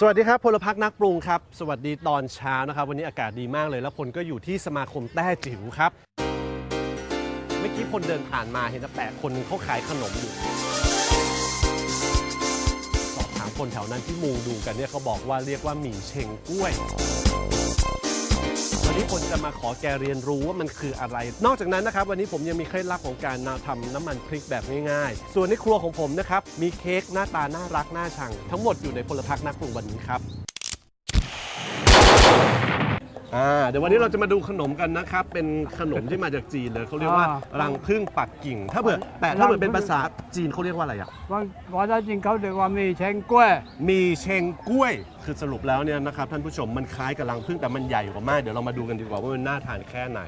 สวัสดีครับพลพักนักปรุงครับ สวัสดีตอนเช้านะครับ วันนี้อากาศดีมากเลย แล้วพลก็อยู่ที่สมาคมแต้จิ๋วครับ เมื่อกี้พลเดินผ่านมาเห็นแต่แปะคนหนึงเขาขายขนมอยู่สอบถามคนแถวนั้นที่มุงดูกันเนี่ยเขาบอกว่าเรียกว่าหมี่เชงกล้วย วันนี้ผมจะมาขอแกเรียนรู้ว่ามันคืออะไร นอกจากนั้นนะครับวันนี้ผมยังมีเคล็ดลับของการทำน้ำมันพริกแบบง่ายๆ ส่วนในครัวของผมนะครับมีเค้กหน้าตาน่ารักน่าชัง ทั้งหมดอยู่ในพลพักนักปรุงวันนี้ครับ อ่าเดี๋ยววันนี้เราจะมาดูขนมกันนะครับ เป็นขนมที่มาจากจีนเลยเขาเรียกว่าอ่ารังพึ่งปักกิ่ง ถ้าเผื่อแต่ถ้าเผื่อเป็นภาษาจีนเขาเรียกว่าอะไรอะ ว่าว่าถ้าจริงเขาเรียกว่ามีเชงกล้วย มีเชงกล้วย คือสรุปแล้วเนี่ยนะครับท่านผู้ชมมันคล้ายกับรังผึ้งแต่มันใหญ่กว่ามาก เดี๋ยวเรามาดูกันดีกว่าว่ามันน่าทานแค่ไหน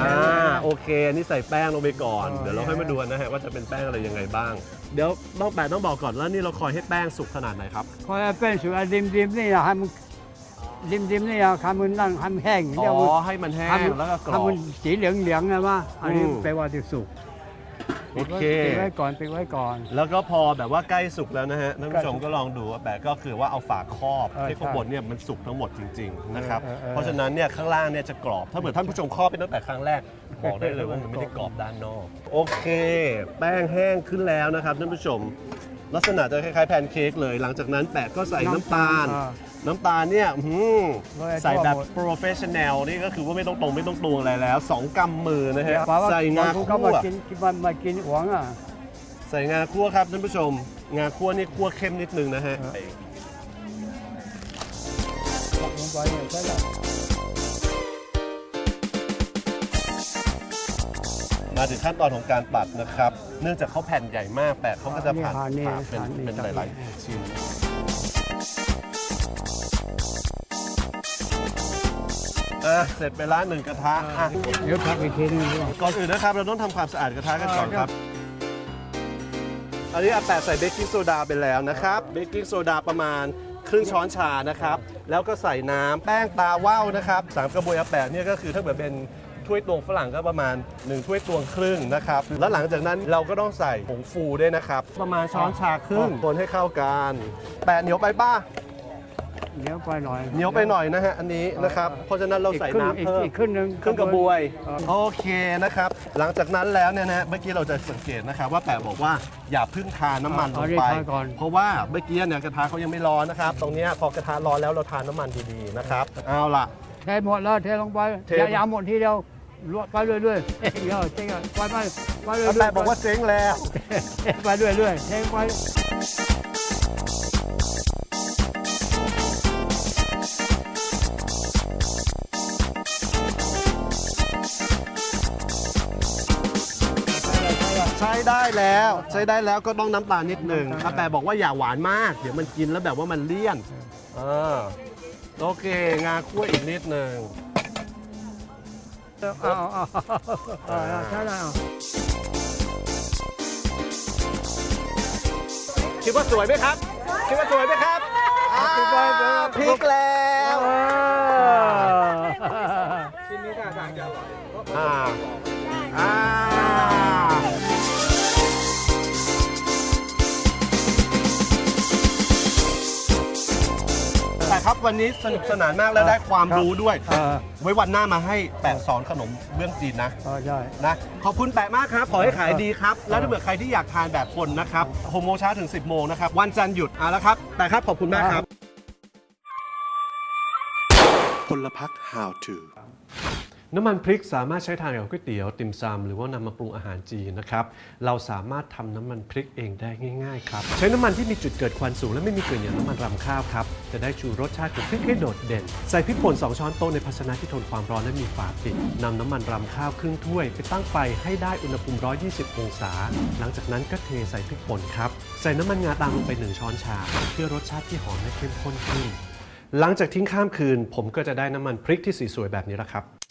อ่า โอเคอันนี้ใส่แป้งลงไปก่อนเออเดี๋ยวเราค่อยมาดูกันนะฮะว่าจะเป็นแป้งอะไรยังไงบ้าง เดี๋ยวต้องแปะต้องบอกก่อนแล้วนี่เราคอยให้แป้งสุกขนาดไหนครับพอเป็นสุดริมริมนี่นะให้มันริมริมนี่นะทำมันนั่งทำแห้งอ๋เรียกว่าอให้มันแห้งทำแล้วก็กรอบทำมันสีเหลืองเหลืองๆนะว่าอันนี้อืมแปลว่าที่สุกโอเคปิดไว้ก่อนปิดไว้ก่อน แล้วก็พอแบบว่าใกล้สุกแล้วนะฮะท่านผู้ชมก็ลองดูว่าแบบก็คือว่าเอาฝาครอบเออให้ข้างบนเนี่ยมันสุกทั้งหมดจริงๆนะครับเออเออเออเพราะฉะนั้นเนี่ยข้างล่างเนี่ยจะกรอบถ้าเกิดท่านผู้ชมครอบไปตั้งแต่ครั้งแรก บอกได้เลยว่ามันไม่ได้กรอบด้านนอก โอเค แป้งแห้งขึ้นแล้วนะครับท่านผู้ชม ลักษณะจะคล้ายๆแพนเค้กเลย หลังจากนั้นแปะก็ใส่น้ำตาลอ่น้ำตาลเนี่ยอื้อหือโรยทั่วใส่แบบหมด โปรเฟชชั่นแนลนี่ก็คือว่าไม่ต้องตรงไม่ต้องตวงอะไรแล้วสองกำมือนะฮะแปลว่าใส่งาคนคั่เขามาว กินกินมามากินหวงอะ ใส่งาคั่วครับท่านผู้ชม งาคั่วนี่คั่วเข้มนิดนึงนะฮะเออตกลงไปเนี่ยใช่ไหม มาถึงขั้นตอนของการปัดนะครับ เนื่องจากเขาแผ่นใหญ่มากแปะเขาก็จะผ่านผ่านนี่ผ่าเป็นผ่านนี่ เป็นหลาย ๆ ชิ้น อะ เสร็จไปละหนึ่งกระทะอะเดี๋ยวพักอีกทีนึงดีกว่าก่อนอื่นนะครับ เราต้องทำความสะอาดกระทะกันก่อนครับ อันนี้อาแปะใส่เบกกิ้งโซดาไปแล้วนะครับ เบกกิ้งโซดาประมาณครึ่งช้อนชานะครับ แล้วก็ใส่น้ำแป้งตาว่าวนะครับสามกระบวยอาแปะเนี่ยก็คือถ้าเกิดเป็น ถ้วยตวงฝรั่งก็ประมาณ 1 ถ้วยตวงครึ่งนะครับ แล้วหลังจากนั้นเราก็ต้องใส่ผงฟูด้วยนะครับ ประมาณช้อนชาครึ่งคนให้เข้ากันแปะเหนียวไปป้าเหนียวไปหน่อยเหนียวไปหน่อยนะฮะอันนี้นะครับ เพราะฉะนั้นเราใส่น้ำอีกเพิ่มอีกครึ่งหนึงครึ่งกระบวยเออโอเคนะครับ หลังจากนั้นแล้วเนี่ยนะฮะเมื่อกี้เราจะสังเกตนะครับ ว่าแปะบอกว่าอย่าเพึ่งทานน้ำมันลเอางรีบไปทานก่อนเพราะว่าเมื่อกี้เนี่ยกระทะเขายังไม่ร้อนนะครับ ตรงเนี้ยพอกระทะร้อนแล้วเราทานน้ำมันดีๆนะครับ เอาล่ะเทหมดแล้วเทลงไปเทอย่าอย่าหมดทีเดียวลวก ไปเรื่อยๆเอ้ยเดี๋ยวเจ๊งอะไปไปไปเรื่อยๆแปะบอกว่าเจ๊งแล้ว ไปเรื่อยๆเทไปใช้ได้แล้ว ใช้ได้แล้วก็ต้องน้ำตาลนิดหนึ่งอาแปะบอกว่าอย่าหวานมาก เดี๋ยวมันกินแล้วแบบว่ามันเลี่ยนเออโอเค งาคั่วอีกนิดหนึ่ง เอาเอาเอาเอาเอาใช่แล้วคิดว่าสวยไหมครับ คิดว่าสวยไหมครับอ่าพริกแล้วชิ้นนี้ท่าทางจะอร่อย อ่าอ่า ครับวันนี้สนุกสนานมากและได้ความรู้ด้วยเออไว้วันหน้ามาให้แปะสอนขนมเบื้องจีนนะเออใช่ นะขอบคุณแปะมากครับ ขอให้ขายดีครับ แล้วถ้าเผื่อใครที่อยากทานแบบคนนะครับหกโมงเช้าถึง 10 โมงนะครับ วันจันทร์หยุดเอาละครับ แต่ครับ ขอบคุณมากครับ พลพัก How to น้ำมันพริกสามารถใช้ทานกับก๋วยเตี๋ยวติ่มซำหรือว่านำมาปรุงอาหารจีนนะครับ เราสามารถทำน้ำมันพริกเองได้ง่ายๆครับ ใช้น้ำมันที่มีจุดเกิดควันสูงและไม่มีกลิ่นอย่างน้ำมันรำข้าวครับ จะได้ชูรสชาติของพริกให้โดดเด่น ใส่พริกป่น2ช้อนโต๊ะในภาชนะที่ทนความร้อนและมีฝาปิดนำน้ำมันรำข้าวครึ่งถ้วย ไปตั้งไฟให้ได้อุณหภูมิ 120 องศา หลังจากนั้นก็เทใส่พริกป่นครับ ใส่น้ำมันงาตามลงไปหนึ่งช้อนชา เพื่อรสชาติที่หอมและเข้มข้นขึ้น หลังจากทิ้งข้ามคืน ผมก็จะได้น้ำมันพริกที่สีสวยแบบนี้แล้วครับ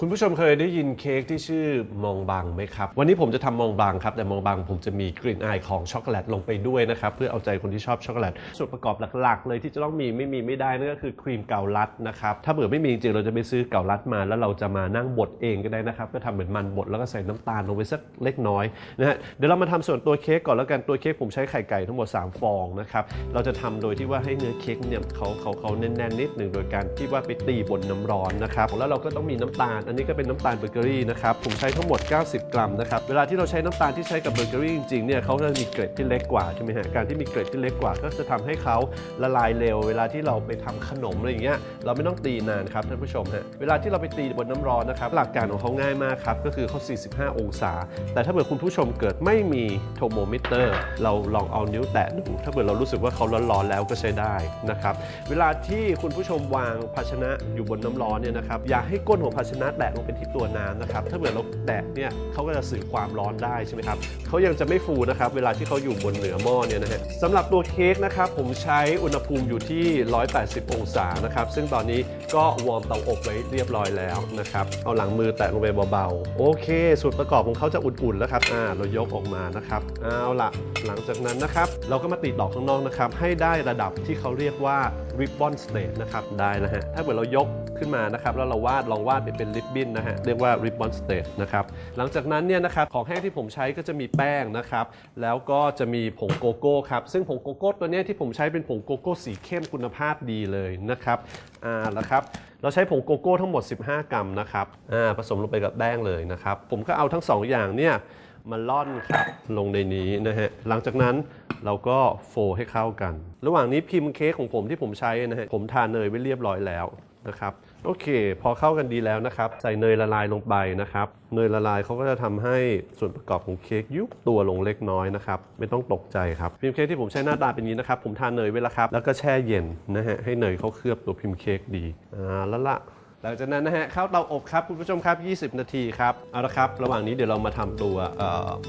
คุณผู้ชมเคยได้ยินเค้กที่ชื่อมองบังไหมครับ วันนี้ผมจะทำมองบังครับ แต่มองบังผมจะมีกลิ่นอายของช็อกโกแลตลงไปด้วยนะครับ เพื่อเอาใจคนที่ชอบช็อกโกแลตส่วนประกอบหลักๆ เลยที่จะต้องมีไม่มีไม่ได้นั่นก็คือครีมเกาลัดนะครับถ้าเผื่อไม่มีจริงๆเราจะไปซื้อเกาลัดมา แล้วเราจะมานั่งบดเองก็ได้นะครับก็ทำเหมือนมันบดแล้วก็ใส่น้ำตาลลงไปสักเล็กน้อยนะฮะเดี๋ยวเรามาทำส่วนตัวเค้กก่อนแล้วกันตัวเค้กผมใช้ไข่ไก่ทั้งหมด 3 ฟองนะครับเราจะทำโดยที่ว่าให้เนื้อเค้กเนี่ยเขาเขาเขาแน่นๆนิดหนึ่งโดยการที่ว่าไปตีบนน้ำร้อนนะครับแล้วเราก็ต้องมีน้ำตาลอันนี้ก็เป็นน้ำตาลเบเกอรี่นะครับผมใช้ทั้งหมด 90 กรัมนะครับเวลาที่เราใช้น้ำตาลที่ใช้กับเบเกอรี่จริงๆเนี่ยเขาจะมีเกล็ดที่เล็กกว่าใช่ไหมฮะการที่มีเกล็ดที่เล็กกว่า ก็จะทำให้เขาละลายเร็ว เวลาที่เราไปทำขนมอะไรอย่างเงี้ยเราไม่ต้องตีนานครับท่านผู้ชมฮะเวลาที่เราไปตีบนน้ำร้อนนะครับหลักการของเขาง่ายมากครับก็คือเขา 45 องศา แต่ถ้าเกิดคุณผู้ชมเกิดไม่มีโทโมมิเตอร์ เราลองเอานิ้วแตะดูถ้าเกิดเรารู้สึกว่าเขาร้อนๆแล้วก็ใช้ได้นะครับเวลาที่คุณผู้ชมวางภาชนะอยู่บนน้ำร้อนเนี่ยนะครับอย่าให้ก้นของภาชนะแตะลงไปที่ตัวน้ำนะครับ ถ้าเกิดเราแตะเนี่ยเขาก็จะสื่อความร้อนได้ใช่ไหมครับเขายังจะไม่ฟูนะครับ เวลาที่เขาอยู่บนเหนือหม้อเนี่ยนะฮะสำหรับตัวเค้กนะครับ ผมใช้อุณหภูมิอยู่ที่ 180 องศานะครับ ซึ่งตอนนี้ก็วอร์มเตาอบไว้เรียบร้อยแล้วนะครับ เอาหลังมือแตะลงไปเบาๆ โอเค ส่วนประกอบของเขาจะอุ่นๆแล้วครับ อ่า เรายกออกมานะครับ เอาละหลังจากนั้นนะครับ เราก็มาติดดอกข้างนอกนะครับ ให้ได้ระดับที่เขาเรียกว่า ribbon state นะครับ ได้นะฮะ ถ้าเกิดเรายก ขึ้นมานะครับแล้วเราวาดลองวาดไปเป็นริบบิ้นนะฮะเรียกว่า ribbon state นะครับหลังจากนั้นเนี่ยนะครับของแห้งที่ผมใช้ก็จะมีแป้งนะครับแล้วก็จะมีผงโกโก้ครับซึ่งผงโกโก้ตัวนี้ที่ผมใช้เป็นผงโกโก้สีเข้มคุณภาพดีเลยนะครับอ่าแล้วครับเราใช้ผงโกโก้ทั้งหมด 15 กรัมนะครับอ่าผสมลงไปกับแป้งเลยนะครับผมก็เอาทั้ง 2 อย่างเนี่ยมาล่อนครับลงในนี้นะฮะหลังจากนั้นเราก็โฟให้เข้ากัน ระหว่างนี้พิมพ์เค้กของผมที่ผมใช้นะฮะผมทาเนยไว้เรียบร้อยแล้วนะครับ โอเค พอเข้ากันดีแล้วนะครับ ใส่เนยละลายลงไปนะครับ เนยละลายเขาก็จะทำให้ส่วนประกอบของเค้กยุบตัวลงเล็กน้อยนะครับ ไม่ต้องตกใจครับ พิมพ์เค้กที่ผมใช้หน้าตาเป็นนี้นะครับ ผมทาเนยไว้แล้วครับ แล้วก็แช่เย็นนะฮะ ให้เนยเขาเคลือบตัวพิมพ์เค้กดี อ่า แล้วละ หลังจากนั้นนะฮะเข้าเตาอบครับคุณผู้ชมครับ 20 นาทีครับ เอาละครับ ระหว่างนี้เดี๋ยวเรามาทำตัว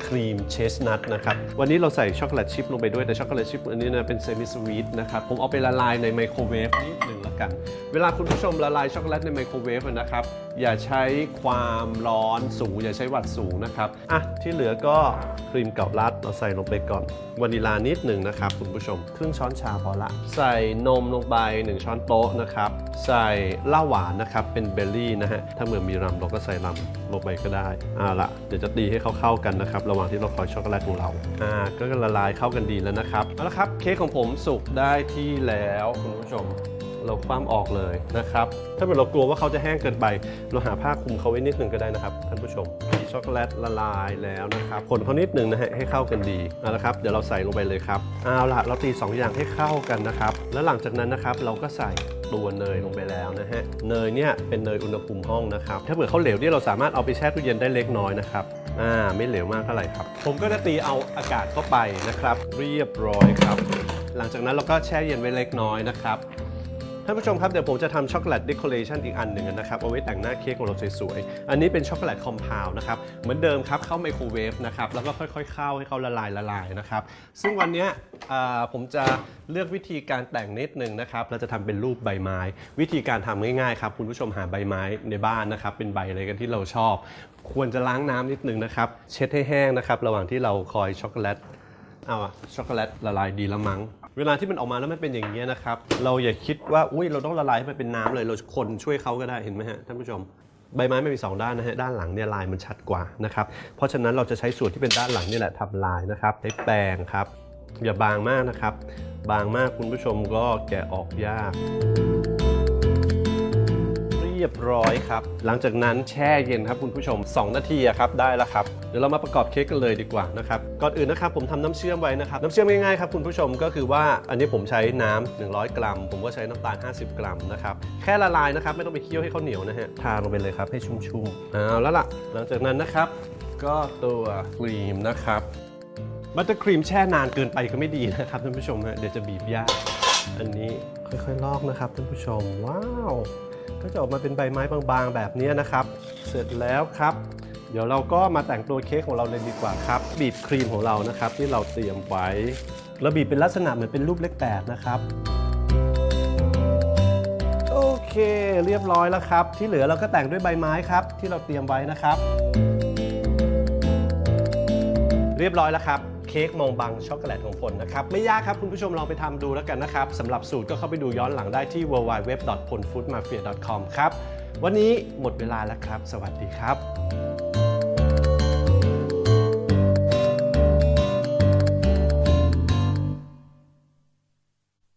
ครีมเชสนัทนะครับ วันนี้เราใส่ช็อกโกแลตชิพลงไปด้วย แต่ช็อกโกแลตชิพอันนี้นะเป็นเซมิสวีทนะครับ ผมเอาไปละลายในไมโครเวฟนิดหนึ่งละกัน เวลาคุณผู้ชมละลายช็อกโกแลตในไมโครเวฟนะครับ อย่าใช้ความร้อนสูง อย่าใช้วัตต์สูงนะครับ อะ ที่เหลือก็ครีมเกาลัดเราใส่ลงไปก่อนวานิลานิดหนึ่งนะครับคุณผู้ชม ครึ่งช้อนชาพอละ ใส่นมลงไป 1 ช้อนโต๊ะนะครับ ใส่เหล้าหวานนะครับเป็นเบลลี่นะฮะ ถ้าเมื่อมีรัมเราก็ใส่รัมลงไปก็ได้อ่าละเดี๋ยวจะตีให้เข้าๆกันนะครับ ระหว่างที่เราคอยช็อกโกแลตของเราอ่าก็ละลายเข้ากันดีแล้วนะครับเอาละครับเค้กของผมสุกได้ที่แล้วคุณผู้ชมเราคว่ำออกเลยนะครับ ถ้าเป็นเรากลัวว่าเขาจะแห้งเกินไป เราหาผ้าคลุมเขาไว้นิดหนึ่งก็ได้นะครับท่านผู้ชม ช็อกโกแลตละลายแล้วนะครับ คนเขานิดหนึ่งนะฮะให้เข้ากันดีเอาละครับเดี๋ยวเราใส่ลงไปเลยครับเอาละเราตี 2 อย่างให้เข้ากันนะครับ แล้วหลังจากนั้นนะครับเราก็ใส่ตัวเนยลงไปแล้วนะฮะเนยเนี่ยเป็นเนยอุณหภูมิห้องนะครับ ถ้าเผื่อเขาเหลวเนี่ยเราสามารถเอาไปแช่ตู้เย็นได้เล็กน้อยนะครับอ่าไม่เหลวมากเท่าไหร่ครับ ผมก็จะตีเอาอากาศเข้าไปนะครับ เรียบร้อยครับ หลังจากนั้นเราก็แช่เย็นไว้เล็กน้อยนะครับ ท่านผู้ชมครับเดี๋ยวผมจะทำช็อกโกแลตเดคอเรชันอีกอันหนึ่งนะครับเอาไว้แต่งหน้าเค้กของเราสวยๆ อันนี้เป็นช็อกโกแลตคอมเพลว์นะครับเหมือนเดิมครับเข้าไมโครเวฟนะครับแล้วก็ค่อยๆเข้าให้เขาละลายละลายนะครับซึ่งวันนี้ผมจะเลือกวิธีการแต่งนิดหนึ่งนะครับเราจะทำเป็นรูปใบไม้ วิธีการทำง่ายๆครับคุณผู้ชมหาใบไม้ในบ้านนะครับเป็นใบอะไรกันที่เราชอบ ควรจะล้างน้ำนิดหนึ่งนะครับเช็ดให้แห้งนะครับระหว่างที่เราคอยช็อกโกแลตเอาช็อกโกแลตละลายดีละมั้ง เวลาที่มันออกมาแล้วมันเป็นอย่างนี้ยนะครับ เราอย่าคิดว่าอุ้ยเราต้องละลายให้มันเป็นน้ำเลย เราคนช่วยเขาก็ได้เห็นไหมฮะท่านผู้ชม ใบไม้ไม่มี2ด้านนะฮะด้านหลังเนี่ยลายมันชัดกว่านะครับเพราะฉะนั้นเราจะใช้ส่วนที่เป็นด้านหลังนี่แหละทำลายนะครับใช้แปรงครับ อย่าบางมากนะครับ บางมากคุณผู้ชมก็แกะออกยาก ยบร้อยครับ หลังจากนั้นแช่เย็นครับคุณผู้ชม 2 นาทีอะครับได้แล้วครับ เดี๋ยวเรามาประกอบเค้กกันเลยดีกว่านะครับ ก่อนอื่นนะครับผมทำน้ำเชื่อมไว้นะครับ น้ำเชื่อมง่ายๆครับคุณผู้ชมก็คือว่าอันนี้ผมใช้น้ำ100 กรัม ผมก็ใช้น้ำตาล 50 กรัมนะครับแค่ละลายนะครับไม่ต้องไปเคี่ยวให้เขาเหนียวนะฮะทาลงไปเลยครับให้ชุ่มๆเอาแล้วล่ะ หลังจากนั้นนะครับก็ตัวครีมนะครับบัตเตอร์ครีมแช่นานเกินไปก็ไม่ดีนะครับท่านผู้ชมฮะเดี๋ยวจะบีบยาก อันนี้ค่อยๆลอกนะครับท่านผู้ชมว้าว ก็จะออกมาเป็นใบไม้บางๆ แบบนี้นะครับ เสร็จแล้วครับ เดี๋ยวเราก็มาแต่งตัวเค้กของเราเลยดีกว่าครับ บีบครีมของเรานะครับ ที่เราเตรียมไว้เราบีบเป็นลักษณะเหมือนเป็นรูปเลขแปดนะครับโอเค เรียบร้อยแล้วครับ ที่เหลือเราก็แต่งด้วยใบไม้ครับ ที่เราเตรียมไว้นะครับ เรียบร้อยแล้วครับ ค้กมองบังช็อกโกแลตของผลนะครับ ไม่ยากครับคุณผู้ชมลองไปทำดูแล้วกันนะครับสำหรับสูตรก็เข้าไปดูย้อนหลังได้ที่ www.polfoodmafia.com ครับ วันนี้หมดเวลาแล้วครับ สวัสดีครับ